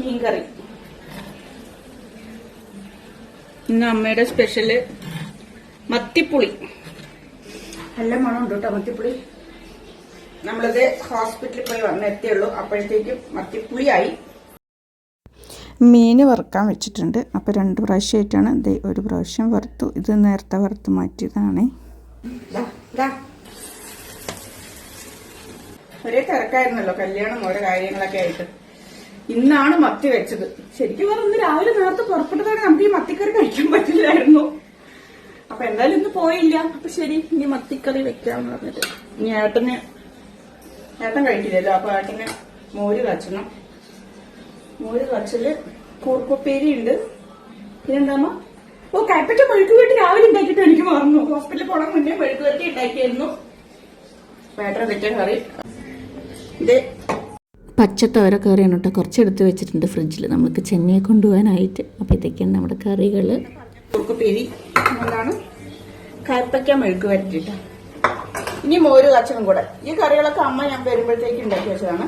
മീൻകറി. ഇന്ന് അമ്മയുടെ സ്പെഷ്യൽ മത്തിപ്പുളി. നല്ല മണമുണ്ട് കേട്ടോ മത്തിപ്പുളി. നമ്മളിത് ഹോസ്പിറ്റലിൽ പോയി വന്നെത്തിയുള്ളൂ അപ്പോഴത്തേക്കും മത്തിപ്പുളിയായി. മീൻ വറുക്കാൻ വെച്ചിട്ടുണ്ട്. അപ്പോൾ രണ്ട് പ്രാവശ്യമായിട്ടാണ് ദേ ഒരു പ്രാവശ്യം വറുത്തു. ഇത് നേരത്തെ വറുത്ത് മാറ്റിയതാണ്. ഒരേ തിരക്കായിരുന്നല്ലോ കല്യാണം ഓരോ കാര്യങ്ങളൊക്കെ ആയിട്ട്. ഇന്നാണ് മത്തി വെച്ചത്. ശരിക്കും പറഞ്ഞാൽ ഇന്ന് രാവിലെ നേരത്തെ പുറപ്പെട്ടതാണ് നമുക്ക് ഈ മത്തിക്കറി കഴിക്കാൻ പറ്റില്ലായിരുന്നു. അപ്പൊ എന്തായാലും ഇന്ന് പോയില്ല. അപ്പൊ ശരി ഇനി മത്തിക്കറി വെക്കാന്ന് പറഞ്ഞിട്ട്. ഇനി ഏട്ടന് ഏട്ടൻ കഴിക്കില്ലല്ലോ അപ്പൊ ഏട്ടന് മോര് കാച്ചണം. മോര് കാച്ചൽ കൂർക്കുപ്പേരി ഉണ്ട്. പിന്നെന്താമ്മ? ഓ കയ്പറ്റ മെഴുക്ക് വീട്ടിൽ രാവിലെ ഉണ്ടാക്കിയിട്ട് എനിക്ക് മറന്നു. ഹോസ്പിറ്റലിൽ പോകാൻ മുന്നേ മെഴുക്ക് വരട്ടി ഉണ്ടാക്കിയായിരുന്നു ഏട്ടൻ വെച്ച കറി. ഇത് പച്ചത്തോര കറിയാണ് കേട്ടോ കുറച്ചെടുത്ത് വെച്ചിട്ടുണ്ട് ഫ്രിഡ്ജിൽ നമുക്ക് ചെന്നൈ കൊണ്ടുപോകാനായിട്ട്. അപ്പോൾ ഇതൊക്കെയാണ് നമ്മുടെ കറികൾ കുറുക്കുപ്പേരി എന്താണ്? കയപ്പയ്ക്ക മെഴുക്ക് വരട്ടിട്ട് ഇനി മോര് കാച്ചണം കൂടെ. ഈ കറികളൊക്കെ അമ്മ ഞാൻ വരുമ്പോഴത്തേക്ക് ഉണ്ടാക്കി വെച്ചതാണ്.